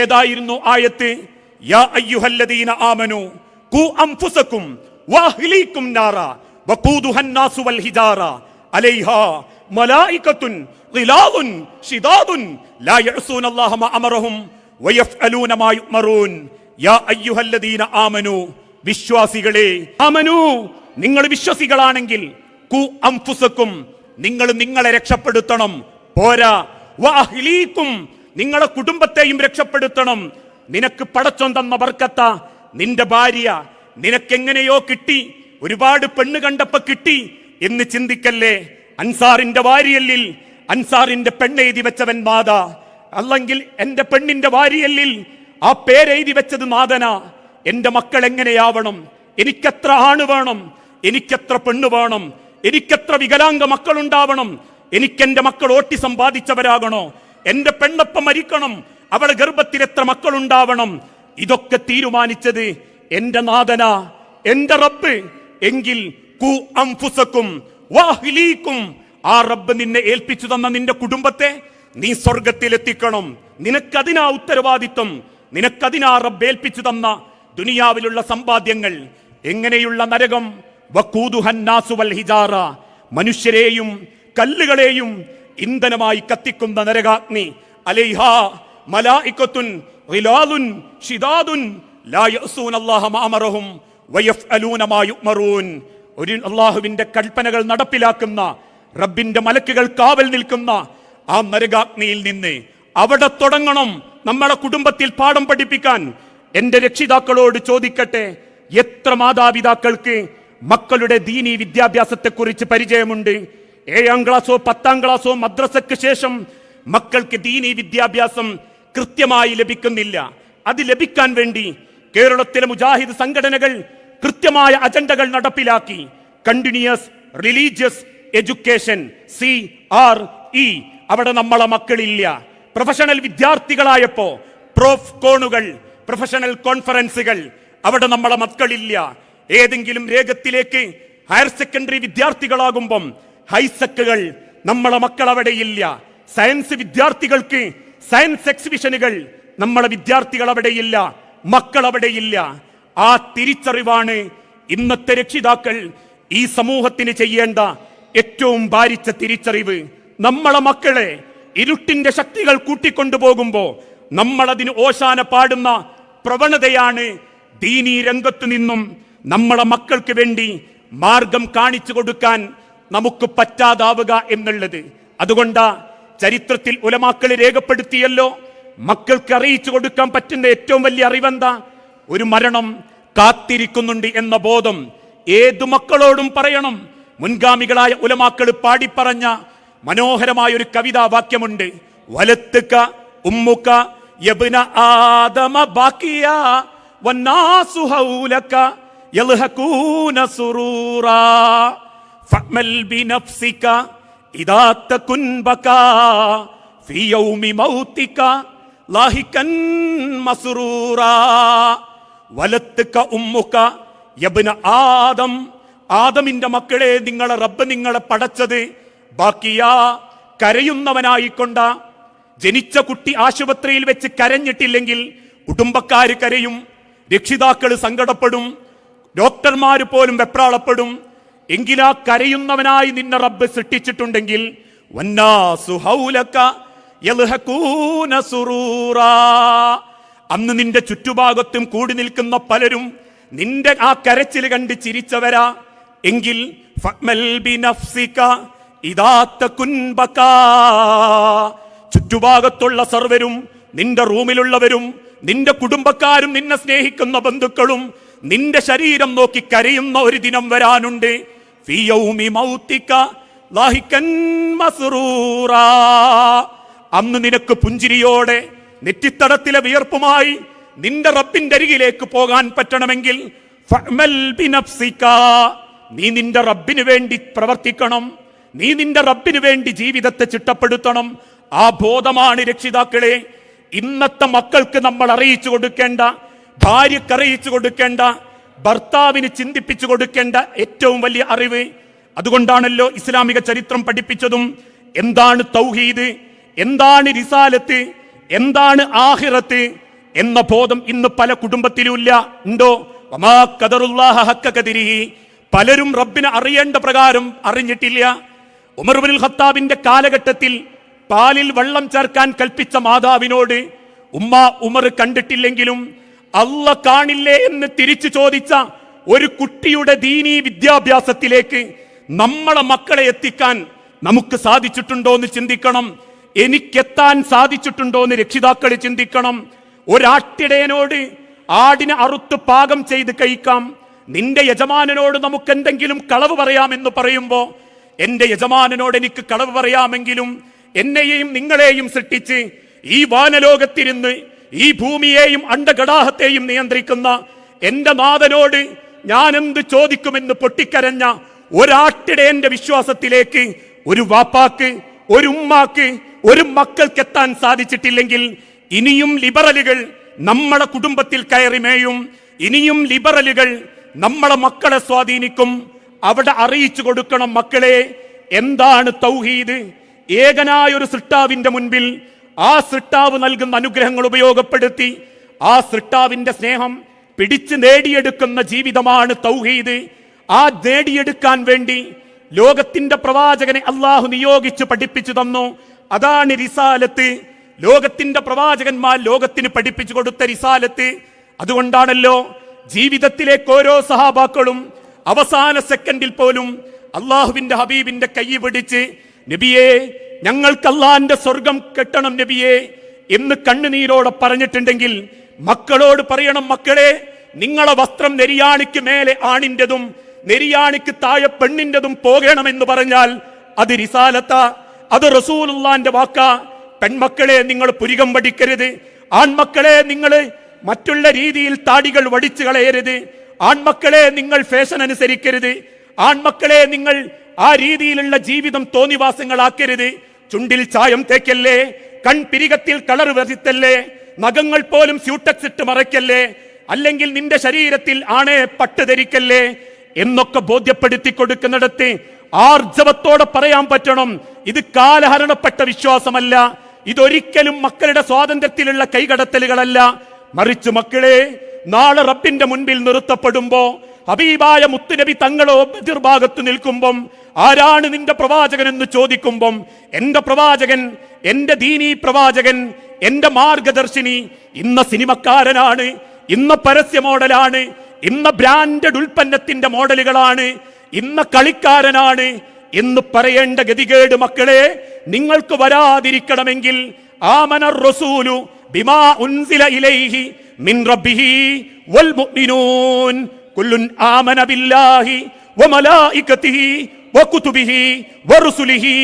ഏതായിരുന്നു ആയത്ത്? യാ അയ്യുഹല്ലദീന നാറ അലൈഹാ ലാ മാ അമറഹും വയഫ്അലൂന മാ യാ അയ്യുഹല്ലദീന വിശ്വാസികളെ നിങ്ങൾ വിശ്വസികളാണെങ്കിൽ കു അംഫുസക്കും നിങ്ങൾ നിങ്ങളെ രക്ഷപ്പെടുത്തണം പോരാ. നിങ്ങളെ കുടുംബത്തെയും രക്ഷപ്പെടുത്തണം. നിനക്ക് പടച്ചോൻ തന്ന വർക്കത്ത നിന്റെ ഭാര്യ നിനക്കെങ്ങനെയോ കിട്ടി. ഒരുപാട് പെണ്ണ് കണ്ടപ്പോ കിട്ടി എന്ന് ചിന്തിക്കല്ലേ? അൻസാറിന്റെ വാരിയല്ലിൽ അൻസാറിന്റെ പെണ്ണെഴുതി വെച്ചവൻ മാത. അല്ലെങ്കിൽ എന്റെ പെണ്ണിന്റെ വാരിയല്ലിൽ ആ പേരെഴുതി വെച്ചത് നാഥന എന്റെ മക്കൾ എങ്ങനെയാവണം? എനിക്കെത്ര ആണ് വേണം? എനിക്കെത്ര പെണ്ണ് വേണം? എനിക്കെത്ര വികലാംഗ മക്കളുണ്ടാവണം? എനിക്കെന്റെ മക്കൾ ഓട്ടി സമ്പാദിച്ചവരാകണോ? എന്റെ പെണ്ണപ്പ മരിക്കണം അവളെ ഗർഭത്തിൽ എത്ര മക്കളുണ്ടാവണം? ഇതൊക്കെ തീരുമാനിച്ചത് എന്റെ നാഥന എന്റെ റബ്ബ്. എങ്കിൽ കു അംഫുസക്കും വാഹിലീക്കും. ആ റബ്ബ് നിന്നെ ഏൽപ്പിച്ചു തന്ന നിന്റെ കുടുംബത്തെ നീ സ്വർഗത്തിലെത്തിക്കണം നിനക്കതിനാ ഉത്തരവാദിത്വം നിനക്കതിനാ റബ്ബ് ഏൽപ്പിച്ചു തന്ന ദുനിയാവിലുള്ള സമ്പാദ്യങ്ങൾ. എങ്ങനെയുള്ള നരകം? വക്കൂതുഹന്നാസുവൽ വൽ ഹിജാറ മനുഷ്യരെയും കല്ലുകളെയും ഇന്ധനമായി കത്തിക്കുന്ന നരകാഗ്നി. അലൈഹാ മലായിക്കത്തുൻ റിലാലുൻ ഷിദാദുൻ ലാ അല്ലാഹ മാമറഹും വയഫ്അലൂന മാ യുഅ്മറൂൻ. ഒരു അള്ളാഹുവിന്റെ കൽപ്പനകൾ നടപ്പിലാക്കുന്ന റബ്ബിന്റെ മലക്കുകൾ കാവൽ നിൽക്കുന്ന ആ നരകാഗ്നിയിൽ നിന്ന് അവിടെ തുടങ്ങണം നമ്മളെ കുടുംബത്തിൽ പാഠം പഠിപ്പിക്കാൻ. എന്റെ രക്ഷിതാക്കളോട് ചോദിക്കട്ടെ എത്ര മാതാപിതാക്കൾക്ക് മക്കളുടെ ദീനി വിദ്യാഭ്യാസത്തെക്കുറിച്ച് പരിചയമുണ്ട്? ഏഴാം ക്ലാസ്സോ പത്താം ക്ലാസ്സോ മദ്രസയ്ക്ക് ശേഷം മക്കൾക്ക് ദീനി വിദ്യാഭ്യാസം കൃത്യമായി ലഭിക്കുന്നില്ല. അത് ലഭിക്കാൻ വേണ്ടി കേരളത്തിലെ മുജാഹിദ് സംഘടനകൾ കൃത്യമായ അജണ്ടകൾ നടപ്പിലാക്കി. Continuous religious education C R E അവിടെ നമ്മളെ മക്കളില്ല. പ്രൊഫഷണൽ വിദ്യാർത്ഥികളായപ്പോ പ്രോഫ് കോണുകൾ പ്രൊഫഷണൽ കോൺഫറൻസുകൾ അവിടെ നമ്മളെ മക്കളില്ല. ഏതെങ്കിലും രേഖത്തിലേക്ക് ഹയർ സെക്കൻഡറി വിദ്യാർത്ഥികളാകുമ്പം ഹൈസക്കുകൾ നമ്മളെ മക്കൾ ഇല്ല സയൻസ് വിദ്യാർത്ഥികൾക്ക് സയൻസ് എക്സിബിഷനുകൾ നമ്മളെ വിദ്യാർത്ഥികൾ അവിടെ ഇല്ല മക്കൾ അവിടെ ഇല്ല ആ തിരിച്ചറിവാണ് ഇന്നത്തെ രക്ഷിതാക്കൾ ഈ സമൂഹത്തിന് ചെയ്യേണ്ട ഏറ്റവും ഭാരിച്ച തിരിച്ചറിവ്. നമ്മളെ മക്കളെ ഇരുട്ടിന്റെ ശക്തികൾ കൂട്ടിക്കൊണ്ടുപോകുമ്പോ നമ്മളതിന് ഓശാന പാടുന്ന പ്രവണതയാണ് ദീനീ രംഗത്തു നിന്നും നമ്മളെ മക്കൾക്ക് വേണ്ടി മാർഗം കാണിച്ചു കൊടുക്കാൻ നമുക്ക് പറ്റാതാവുക എന്നുള്ളത്. അതുകൊണ്ടാ ചരിത്രത്തിൽ ഉലമാക്കൾ രേഖപ്പെടുത്തിയല്ലോ മക്കൾക്ക് അറിയിച്ചു കൊടുക്കാൻ പറ്റുന്ന ഏറ്റവും വലിയ അറിവെന്താ? ഒരു മരണം കാത്തിരിക്കുന്നുണ്ട് എന്ന ബോധം ഏതു മക്കളോടും പറയണം. മുൻഗാമികളായ ഉലമാക്കൾ പാടിപ്പറഞ്ഞ മനോഹരമായ ഒരു കവിതാ വാക്യമുണ്ട് വലത്തുക്ക ഉമ്മുക യബ്ന ആദമ ബാക്കിയ സുറൂറാ. ബിനഫ്സിക ഉമ്മുക യബ്ന ആദം ആദമിന്റെ മക്കളെ നിങ്ങളെ റബ്ബ് നിങ്ങളെ പടച്ചത് ബാക്കിയാ കരയുന്നവനായിക്കൊണ്ട ജനിച്ച കുട്ടി ആശുപത്രിയിൽ വെച്ച് കരഞ്ഞിട്ടില്ലെങ്കിൽ കുടുംബക്കാർ കരയും രക്ഷിതാക്കൾ സങ്കടപ്പെടും ഡോക്ടർമാര് പോലും വെപ്രാളപ്പെടും എങ്കിലാ കരയുന്നവനായി നിന്നെ റബ്ബ് സൃഷ്ടിച്ചിട്ടുണ്ടെങ്കിൽ. അന്ന് നിന്റെ ചുറ്റുഭാഗത്തും കൂടി നിൽക്കുന്ന പലരും നിന്റെ ആ കരച്ചിൽ കണ്ട് ചിരിച്ചവരാ എങ്കിൽ. ചുറ്റുഭാഗത്തുള്ള സർവരും നിന്റെ റൂമിലുള്ളവരും നിന്റെ കുടുംബക്കാരും നിന്നെ സ്നേഹിക്കുന്ന ബന്ധുക്കളും നിന്റെ ശരീരം നോക്കി കരയുന്ന ഒരു ദിനം വരാനുണ്ട് അന്ന് നിനക്ക് പുഞ്ചിരിയോടെ നെറ്റിത്തടത്തിലെ വിയർപ്പുമായി നിന്റെ റബ്ബിന്റെ അരികിലേക്ക് പോകാൻ പറ്റണമെങ്കിൽ. നീ നിന്റെ റബ്ബിന് വേണ്ടി പ്രവർത്തിക്കണം. നീ നിന്റെ റബ്ബിന് വേണ്ടി ജീവിതത്തെ ചിട്ടപ്പെടുത്തണം. ആ ബോധമാണ് രക്ഷിതാക്കളെ. ഇന്നത്തെ മക്കൾക്ക് നമ്മൾ അറിയിച്ചു കൊടുക്കേണ്ട ഭാര്യക്ക് അറിയിച്ചു കൊടുക്കേണ്ട ഭർത്താവിന് ചിന്തിപ്പിച്ചു കൊടുക്കേണ്ട ഏറ്റവും വലിയ അറിവ് അതുകൊണ്ടാണല്ലോ ഇസ്ലാമിക ചരിത്രം പഠിപ്പിച്ചതും. എന്താണ് തൗഹീദ്? എന്താണ് റിസാലത്ത്? എന്താണ് ആഹിറത്ത്? എന്ന ബോധം ഇന്ന് പല കുടുംബത്തിലും ഇല്ല ഉണ്ടോ. പലരും റബ്ബിനെ അറിയേണ്ട പ്രകാരം അറിഞ്ഞിട്ടില്ല. ഉമർ ബിൻ ഖത്താബിന്റെ കാലഘട്ടത്തിൽ പാലിൽ വെള്ളം ചേർക്കാൻ കൽപ്പിച്ച മാതാവിനോട് ഉമ്മ ഉമർ കണ്ടിട്ടില്ലെങ്കിലും അല്ല കാണില്ലേ എന്ന് തിരിച്ചു ചോദിച്ച ഒരു കുട്ടിയുടെ ദീനീ വിദ്യാഭ്യാസത്തിലേക്ക് നമ്മളെ മക്കളെ എത്തിക്കാൻ നമുക്ക് സാധിച്ചിട്ടുണ്ടോ എന്ന് ചിന്തിക്കണം. എനിക്കെത്താൻ സാധിച്ചിട്ടുണ്ടോ എന്ന് രക്ഷിതാക്കൾ ചിന്തിക്കണം. ഒരാട്ടിടയനോട് ആടിനെ അറുത്ത് പാകം ചെയ്ത് കഴിക്കാം. നിന്റെ യജമാനനോട് നമുക്ക് എന്തെങ്കിലും കളവ് പറയാമെന്ന് പറയുമ്പോൾ എന്റെ യജമാനനോട് എനിക്ക് കളവ് പറയാമെങ്കിലും എന്നെയും നിങ്ങളെയും സൃഷ്ടിച്ച് ഈ വാനലോകത്തിരുന്ന് ഈ ഭൂമിയെയും അണ്ടഘടാഹത്തെയും നിയന്ത്രിക്കുന്ന എന്റെ നാഥനോട് ഞാൻ എന്ത് ചോദിക്കുമെന്ന് പൊട്ടിക്കരഞ്ഞ ഒരാട്ടിടെ എന്റെ വിശ്വാസത്തിലേക്ക് ഒരു വാപ്പാക്ക് ഒരു ഉമ്മാക്ക് ഒരു മക്കൾക്ക് എത്താൻ സാധിച്ചിട്ടില്ലെങ്കിൽ ഇനിയും ലിബറലുകൾ നമ്മളെ കുടുംബത്തിൽ കയറിമേയും ഇനിയും ലിബറലുകൾ നമ്മളെ മക്കളെ സ്വാധീനിക്കും. അവിടെ അറിയിച്ചു കൊടുക്കണം മക്കളെ. എന്താണ് തൗഹീദ്? ഏകനായൊരു സൃഷ്ടാവിന്റെ മുൻപിൽ ആ സൃഷ്ടാവ് നൽകുന്ന അനുഗ്രഹങ്ങൾ ഉപയോഗപ്പെടുത്തി ആ സൃഷ്ടാവിന്റെ സ്നേഹം പിടിച്ചു നേടിയെടുക്കുന്ന ജീവിതമാണ് തൗഹീദ്. ആ നേടിയെടുക്കാൻ വേണ്ടി ലോകത്തിന്റെ പ്രവാചകനെ അള്ളാഹു നിയോഗിച്ച് പഠിപ്പിച്ചു തന്നു. അതാണ് റിസാലത്ത്. ലോകത്തിന്റെ പ്രവാചകന്മാർ ലോകത്തിന് പഠിപ്പിച്ചു കൊടുത്ത റിസാലത്ത്. അതുകൊണ്ടാണല്ലോ ജീവിതത്തിലേക്ക് ഓരോ സഹാബാക്കളും അവസാന സെക്കൻഡിൽ പോലും അള്ളാഹുവിന്റെ ഹബീബിന്റെ കൈ പിടിച്ച് നബിയെ ഞങ്ങൾക്ക് അള്ളാന്റെ സ്വർഗം കെട്ടണം നബിയെ എന്ന് കണ്ണുനീരോടെ പറഞ്ഞിട്ടുണ്ടെങ്കിൽ മക്കളോട് പറയണം മക്കളെ നിങ്ങളെ വസ്ത്രം നെരിയാണിക്ക് മേലെ ആണിന്റെതും നെരിയാണിക്ക് താഴെ പെണ്ണിന്റെതും പോകണമെന്ന് പറഞ്ഞാൽ അത് റിസാലത്ത അത് റസൂലുള്ളാന്റെ വാക്ക. പെൺമക്കളെ നിങ്ങൾ പുരികം വടിക്കരുത്. ആൺമക്കളെ നിങ്ങൾ മറ്റുള്ള രീതിയിൽ താടികൾ വടിച്ചു കളയരുത്. ആൺമക്കളെ നിങ്ങൾ ഫാഷൻ അനുസരിക്കരുത്. ആൺമക്കളെ നിങ്ങൾ ആ രീതിയിലുള്ള ജീവിതം തോന്നിവാസങ്ങളാക്കരുത്. ചുണ്ടിൽ ചായം തേക്കല്ലേ കൺപിരികത്തിൽ കളർ വരുത്തല്ലേ നഖങ്ങൾ പോലും സ്യൂട്ടക്സ് ഇട്ട് മറയ്ക്കല്ലേ അല്ലെങ്കിൽ നിന്റെ ശരീരത്തിൽ ആണെ പട്ട് ധരിക്കല്ലേ എന്നൊക്കെ ബോധ്യപ്പെടുത്തി കൊടുക്കുന്നിടത്ത് ആർജവത്തോടെ പറയാൻ പറ്റണം. ഇത് കാലഹരണപ്പെട്ട വിശ്വാസമല്ല. ഇതൊരിക്കലും മക്കളുടെ സ്വാതന്ത്ര്യത്തിലുള്ള കൈകടത്തലുകളല്ല. മറിച്ച് മക്കളെ നാളെ റബ്ബിന്റെ മുൻപിൽ നിർത്തപ്പെടുമ്പോ ഹബീബായ മുത്തുനബി തങ്ങളോ എതിർഭാഗത്ത് നിൽക്കുമ്പം ആരാണ് നിന്റെ പ്രവാചകൻ എന്ന് ചോദിക്കുമ്പം എന്റെ പ്രവാചകൻ എന്റെ ദീനീ പ്രവാചകൻ എന്റെ മാർഗദർശിനി ഇന്ന സിനിമക്കാരനാണ് ഇന്ന പരസ്യ മോഡലാണ് ഇന്ന ബ്രാൻഡഡ് ഉൽപ്പന്നത്തിന്റെ മോഡലുകളാണ് ഇന്ന കളിക്കാരനാണ് എന്ന് പറയേണ്ട ഗതികേട് മക്കളെ നിങ്ങൾക്ക് വരാതിരിക്കണമെങ്കിൽ ആമന റസൂലു ബിമാ ഉൻസില ഇലൈഹി മിൻ റബ്ബിഹി വൽ മുഅ്മിനൂൻ. കുല്ലുൻ ആമന ബില്ലാഹി വമലായികതിഹി വകുതുബിഹി വറുസുലിഹി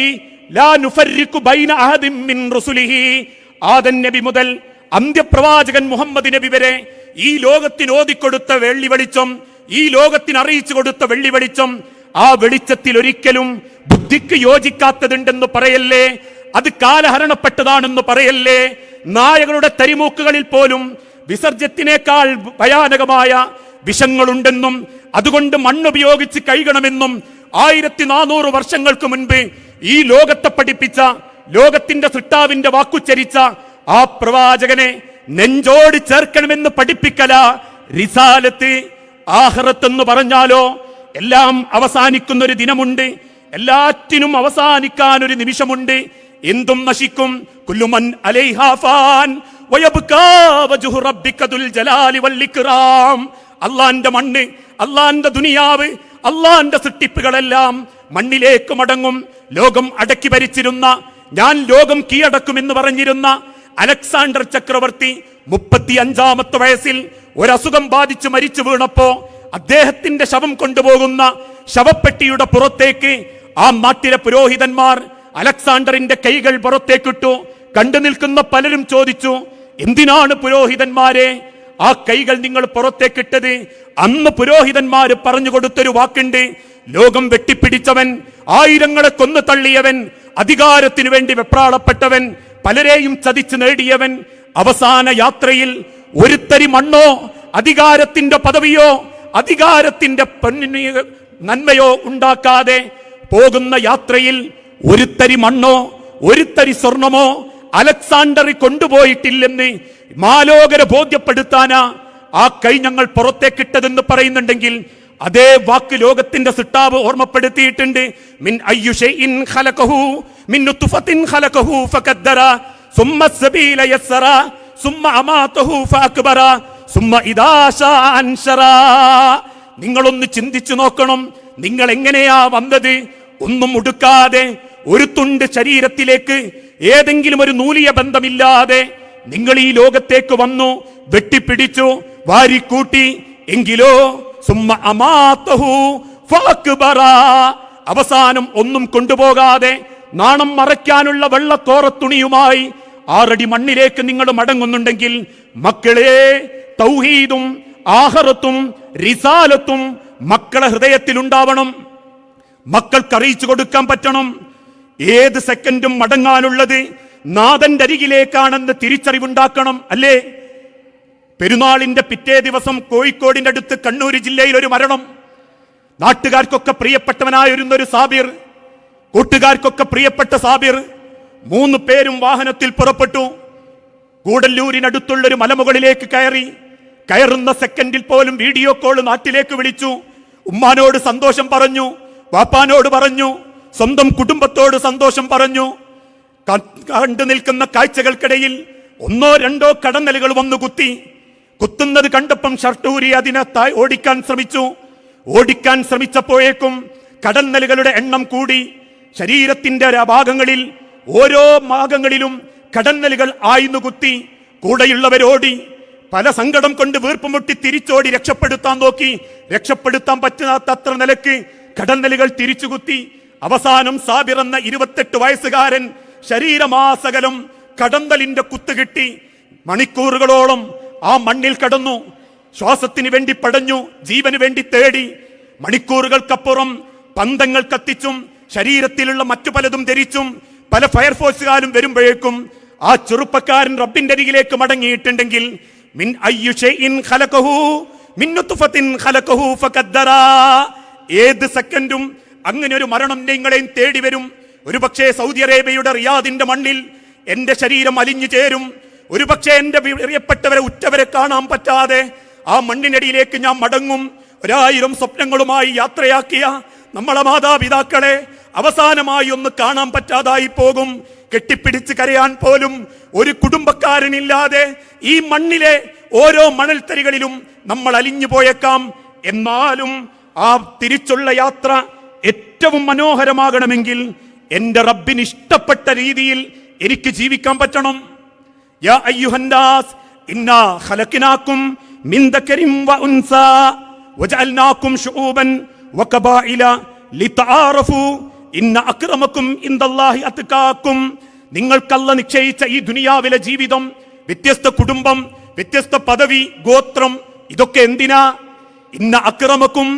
ലാ നുഫർരിഖു ബൈന അഹദിൻ മിൻ റുസുലിഹി. ആദൻ നബി മുതൽ അന്ത്യപ്രവാചകൻ മുഹമ്മദ് നബി വരെ ഈ ലോകത്തിന് ഓതിക്കൊടുത്ത വെള്ളി വെളിച്ചം ഈ ലോകത്തിന് അറിയിച്ചു കൊടുത്ത വെള്ളി വെളിച്ചം ആ വെളിച്ചത്തിൽ ഒരിക്കലും ബുദ്ധിക്ക് യോജിക്കാത്തതുണ്ടെന്ന് പറയല്ലേ? അത് കാലഹരണപ്പെട്ടതാണെന്ന് പറയല്ലേ? നായകളുടെ തരിമൂക്കുകളിൽ പോലും വിസർജ്യത്തിനേക്കാൾ ഭയാനകമായ വിഷങ്ങളുണ്ടെന്നും അതുകൊണ്ട് മണ്ണുപയോഗിച്ച് കഴുകണമെന്നും ആയിരത്തി നാനൂറ് വർഷങ്ങൾക്ക് മുൻപ് ഈ ലോകത്തെ പഠിപ്പിച്ച ലോകത്തിന്റെ സൃഷ്ടാവിന്റെ വാക്കുച്ചരിച്ച ആ പ്രവാചകനെ നെഞ്ചോട് ചേർക്കണമെന്ന് പഠിപ്പിക്കല റിസാലത്ത് ആഹ്റത്തെന്ന് പറഞ്ഞാലോ എല്ലാം അവസാനിക്കുന്ന ഒരു ദിനമുണ്ട്. എല്ലാറ്റിനും അവസാനിക്കാൻ ഒരു നിമിഷമുണ്ട്. എന്തും നശിക്കും. കുല്ലുമൻ അലൈഹാഫാൻ അള്ളാന്റെ മണ്ണ് അള്ളാന്റെ ദുനിയാവ് അള്ളാന്റെ സൃഷ്ടിപ്പുകളെല്ലാം മണ്ണിലേക്ക് മടങ്ങും. ലോകം അടക്കി ഭരിച്ചിരുന്ന ഞാൻ ലോകം കീഴടക്കുമെന്ന് പറഞ്ഞിരുന്ന അലക്സാണ്ടർ ചക്രവർത്തി മുപ്പത്തി അഞ്ചാമത്തെ വയസ്സിൽ ഒരസുഖം ബാധിച്ച് മരിച്ചു വീണപ്പോ അദ്ദേഹത്തിന്റെ ശവം കൊണ്ടുപോകുന്ന ശവപ്പെട്ടിയുടെ പുറത്തേക്ക് ആ നാട്ടിലെ പുരോഹിതന്മാർ അലക്സാണ്ടറിന്റെ കൈകൾ പുറത്തേക്കിട്ടു. കണ്ടു നിൽക്കുന്ന പലരും ചോദിച്ചു എന്തിനാണ് പുരോഹിതന്മാരെ ആ കൈകൾ നിങ്ങൾ പുറത്തേക്കിട്ടത് അന്ന് പുരോഹിതന്മാർ പറഞ്ഞു കൊടുത്തൊരു വാക്കുണ്ട്. ലോകം വെട്ടിപ്പിടിച്ചവൻ ആയിരങ്ങളെ കൊന്നു തള്ളിയവൻ അധികാരത്തിനു വേണ്ടി വെപ്രാളപ്പെട്ടവൻ പലരെയും ചതിച്ചു നേടിയവൻ അവസാന യാത്രയിൽ ഒരുത്തരി മണ്ണോ അധികാരത്തിന്റെ പദവിയോ അധികാരത്തിന്റെ നന്മയോ ഉണ്ടാക്കാതെ പോകുന്ന യാത്രയിൽ ഒരുത്തരി മണ്ണോ ഒരുത്തരി സ്വർണമോ അലക്സാണ്ടറി കൊണ്ടുപോയിട്ടില്ലെന്ന് മാലോകരെ ബോധ്യപ്പെടുത്താനാ ആ കൈ ഞങ്ങൾ പുറത്തേക്കിട്ടതെന്ന് പറയുന്നുണ്ടെങ്കിൽ അതേ വാക്ക് ലോകത്തിന്റെ സിട്ടാവ് ഓർമ്മപ്പെടുത്തിയിട്ടുണ്ട്. മിൻ അയ്യു ഷൈഇൻ ഖലഖഹു മിൻ ഖലഖഹു ഫഖദ്ദറ സുമ്മ സബീല സുമ്മ അമാതഹു ഫഅക്ബറ നിങ്ങളൊന്ന് ചിന്തിച്ചു നോക്കണം നിങ്ങൾ എങ്ങനെയാ വന്നത്? ഒന്നും ഉടുക്കാതെ ഒരു തുണ്ട് ശരീരത്തിലേക്ക് ഏതെങ്കിലും ഒരു നൂലിയ ബന്ധമില്ലാതെ നിങ്ങൾ ഈ ലോകത്തേക്ക് വന്നു വെട്ടിപ്പിടിച്ചു വാരിക്കൂട്ടി എങ്കിലോ. അവസാനം ഒന്നും കൊണ്ടുപോകാതെ നാണം മറയ്ക്കാനുള്ള വെള്ളത്തോറത്തുണിയുമായി ആറടി മണ്ണിലേക്ക് നിങ്ങൾ മടങ്ങുന്നുണ്ടെങ്കിൽ മക്കളെ തൗഹീദും ആഹറത്തും റിസാലത്തും മക്കളെ ഹൃദയത്തിൽ ഉണ്ടാവണം മക്കൾക്ക് അറിയിച്ചു കൊടുക്കാൻ പറ്റണം ഏത് സെക്കൻഡും മടങ്ങാനുള്ളത് നാഥന്റെ അരികിലേക്കാണെന്ന് തിരിച്ചറിവുണ്ടാക്കണം അല്ലേ? പെരുന്നാളിന്റെ പിറ്റേ ദിവസം കോഴിക്കോടിന്റെ അടുത്ത് കണ്ണൂർ ജില്ലയിൽ ഒരു മരണം. നാട്ടുകാർക്കൊക്കെ പ്രിയപ്പെട്ടവനായിരുന്ന ഒരു സാബിർ. കൂട്ടുകാർക്കൊക്കെ പ്രിയപ്പെട്ട സാബിർ. മൂന്ന് പേരും വാഹനത്തിൽ പുറപ്പെട്ടു. കൂടല്ലൂരിനടുത്തുള്ളൊരു മലമുകളിലേക്ക് കയറി. കയറുന്ന സെക്കൻഡിൽ പോലും വീഡിയോ കോൾ നാട്ടിലേക്ക് വിളിച്ചു. ഉമ്മാനോട് സന്തോഷം പറഞ്ഞു വാപ്പാനോട് പറഞ്ഞു സ്വന്തം കുടുംബത്തോട് സന്തോഷം പറഞ്ഞു. കണ്ടു നിൽക്കുന്ന കാഴ്ചകൾക്കിടയിൽ ഒന്നോ രണ്ടോ കടന്നലുകൾ വന്നു കുത്തി. കുത്തുന്നത് കണ്ടപ്പം ഷർട്ടൂരി അതിനെ ഓടിക്കാൻ ശ്രമിച്ചു. ഓടിക്കാൻ ശ്രമിച്ചപ്പോഴേക്കും കടന്നലുകളുടെ എണ്ണം കൂടി. ശരീരത്തിന്റെ ഭാഗങ്ങളിൽ ഓരോ ഭാഗങ്ങളിലും കടന്നലുകൾ ആയിന്നു കുത്തി. കൂടെയുള്ളവരോടി. പല സങ്കടം കൊണ്ട് വീർപ്പുമുട്ടി തിരിച്ചോടി രക്ഷപ്പെടുത്താൻ നോക്കി. രക്ഷപ്പെടുത്താൻ പറ്റാത്തത്ര നിലയ്ക്ക് കടന്നലുകൾ തിരിച്ചു കുത്തി. അവസാനം സാബിർ എന്ന ഇരുപത്തെട്ട് വയസ്സുകാരൻ ശരീരമാസകലം കടന്തലിന്റെ കുത്തുകിട്ടി മണിക്കൂറുകളോളം ആ മണ്ണിൽ കടന്നു. ശ്വാസത്തിന് വേണ്ടി പടഞ്ഞു ജീവന് വേണ്ടി തേടി. മണിക്കൂറുകൾക്കപ്പുറം പന്തങ്ങൾ കത്തിച്ചും ശരീരത്തിലുള്ള മറ്റു പലതും ധരിച്ചും പല ഫയർഫോഴ്സുകാരും വരുമ്പോഴേക്കും ആ ചെറുപ്പക്കാരൻ റബ്ബിന്റെ അരികിലേക്ക് മടങ്ങിയിട്ടുണ്ടെങ്കിൽ മിൻ ഖലഖഹു മിൻ ഖലഖഹു ഫഖദ്ദറ. ഏത് സെക്കൻഡും അങ്ങനെ ഒരു മരണം നിങ്ങളെയും തേടി വരും. ഒരുപക്ഷേ സൗദി അറേബ്യയുടെ റിയാദിന്റെ മണ്ണിൽ എന്റെ ശരീരം അലിഞ്ഞു ചേരും. ഒരുപക്ഷെ എന്റെ പ്രിയപ്പെട്ടവരെ ഉറ്റവരെ കാണാൻ പറ്റാതെ ആ മണ്ണിനടിയിലേക്ക് ഞാൻ മടങ്ങും. ഒരായിരം സ്വപ്നങ്ങളുമായി യാത്രയാക്കിയ നമ്മളെ മാതാപിതാക്കളെ അവസാനമായി ഒന്ന് കാണാൻ പറ്റാതായി പോകും. കെട്ടിപ്പിടിച്ച് കരയാൻ പോലും ഒരു കുടുംബക്കാരനില്ലാതെ ഈ മണ്ണിലെ ഓരോ മണൽത്തരികളിലും നമ്മൾ അലിഞ്ഞു പോയേക്കാം. എന്നാലും ആ തിരിച്ചുള്ള യാത്ര ഏറ്റവും മനോഹരമാകണമെങ്കിൽ എന്റെ റബ്ബിന് ഇഷ്ടപ്പെട്ട രീതിയിൽ എനിക്ക് ജീവിക്കാൻ പറ്റണം. യാ അയ്യുഹന്നാസ് ഇന്നാ ഖലഖിനാകും മിൻ ദകരിം വ ഉൻസ വജഅൽനാകും ശുഊബൻ വകബായില ലിതആറഫു ഇന്ന അക്രമക്കും ഇൻദല്ലാഹി അത്ഖാക്കും നിങ്ങൾക്കല്ല നിശ്ചയിച്ച ഈ ദുനിയാവിലെ ജീവിതം വ്യത്യസ്ത കുടുംബം വ്യത്യസ്ത പദവി ഗോത്രം ഇതൊക്കെ എന്തിനാ? ഇന്ന അക്രമക്കും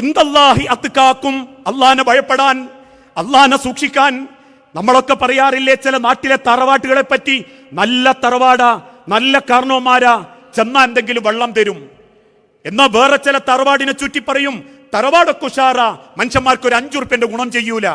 ഇന്തല്ലാഹി അത്കാക്കും. അള്ളാനെ ഭയപ്പെടാൻ അള്ളാനെ സൂക്ഷിക്കാൻ നമ്മളൊക്കെ പറയാറില്ലേ ചില നാട്ടിലെ തറവാട്ടുകളെ പറ്റി? നല്ല തറവാടാ നല്ല കാരണവന്മാരാ ചെന്നാ എന്തെങ്കിലും വെള്ളം തരും. എന്നാ വേറെ ചില തറവാടിനെ ചുറ്റി പറയും തറവാടൊക്കെ ഉഷാറാ മനുഷ്യന്മാർക്ക് ഒരു അഞ്ചു റുപ്യന്റെ ഗുണം ചെയ്യൂല.